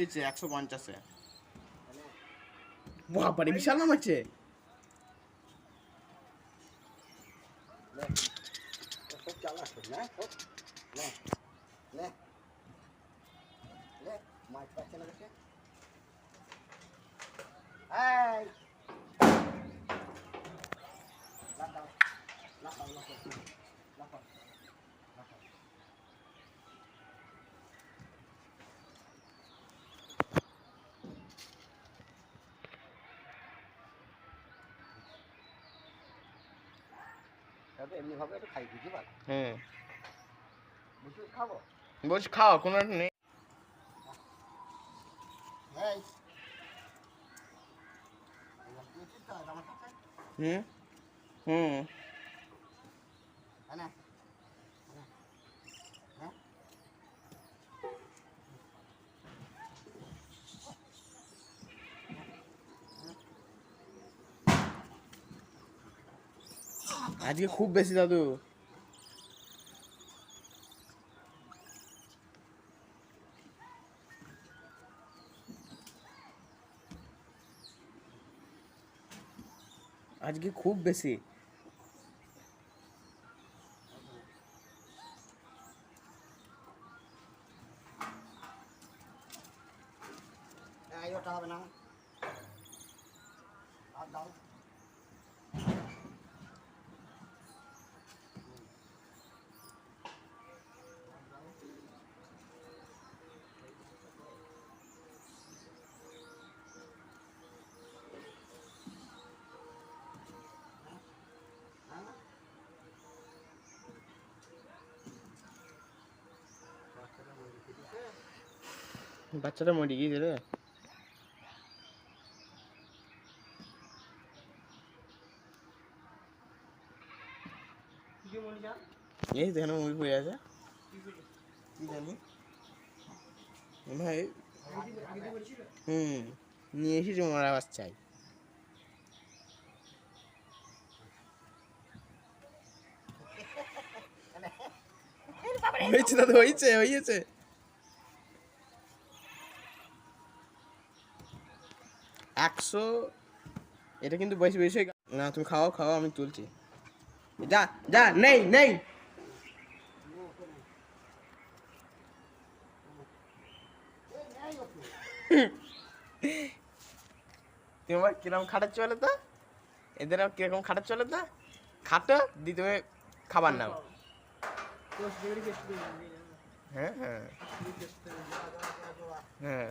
মেরেছে একশো পঞ্চাশে বাবারে বিশাল নাম আছে খুব চালাক তো, তবে এমনিভাবে একটু খাই বুঝি ভালো হুম বুঝি খাব? বুঝ খাও কোনো নেই। হুম? হুম। আজকে খুব বেশি দাদু। আজকে খুব বেশি। এই ওটা হবে না। আর দাও। বাচ্চাটা মরে গিয়েছে রে। এই দেখেন মুড়ি পড়ে আছে। ভাই, হুম, নিয়ে এসেছি মরা বাচ্চাই হয়েছে দাদা, হয়েছে হয়েছে। একশো, এটা কিন্তু বেশি বেশি না, তুমি খাও খাও, আমি তুলছি। যা যা, নেই নেই। তোমার কীরকম খাটাচ্ছ বলে তো? এদের কীরকম খাটাচ্ছ বলে তো? খাটো, দি তুমি খাবার নাও। হ্যাঁ হ্যাঁ। হ্যাঁ।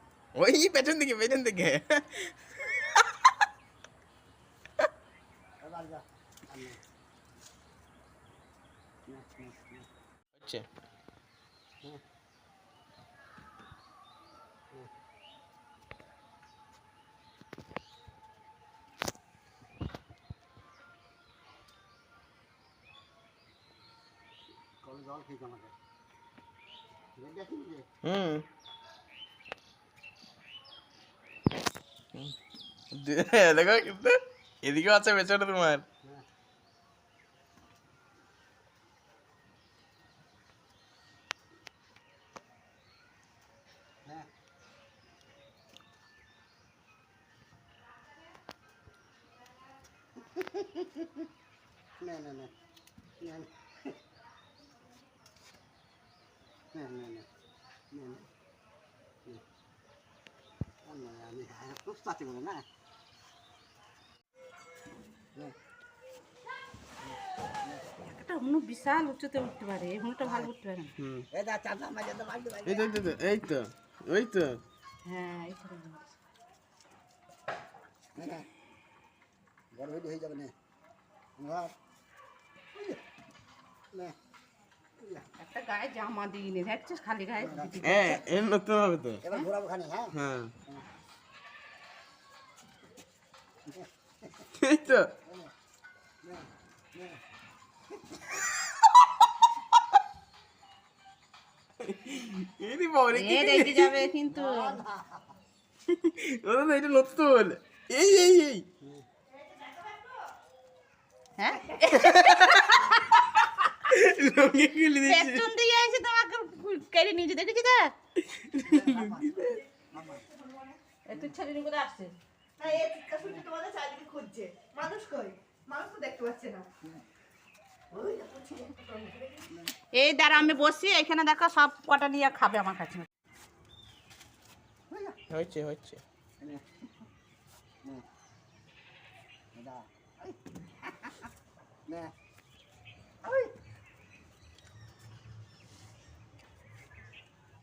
ওই পেছন দিকে পেছন দিকে হচ্ছে জল খেয়েছে আমাকে হুম দেখো কিন্তু এদিকেও আছে পেছনে তোমার না না না না না না সাথে বলে না? একটা হনু বিশাল উচ্চতে উঠতে পারে এই হনুটা ভালো উঠতে পারে না। এই দা চাঁদা মাঝে তো এই তো এই তো, এই তো ওই তো। হ্যাঁ এই করে বড় হয়ে হয়ে যাবে না। একটা গায়ে জামা দেখছিস খালি গায়ে? দিদি। হ্যাঁ এর নতুন হবে তো। এবার ঘোরাবো খানি হ্যাঁ? হ্যাঁ। এই তো এরি বাবা রে এ যাবে কিন্তু ওরা তো এটা নতুন এই এই এই হ্যাঁ রঙে গুলি দিচ্ছে পেছন দিয়ে এসে তোমাকে কেড়ে নিয়েছে দেখেছি তো এ ছেলে নিয়ে কোথায় আসছিস না এ চিৎকার শুনছে তোমাদের চারিদিকে খুঁজছে। মানুষ কই? মানুষ তো দেখতে পাচ্ছে না। এই দ্বারা আমি বসি এখানে দেখো সব কটা নিয়ে খাবে আমার কাছে। হচ্ছে হচ্ছে দা নে ওই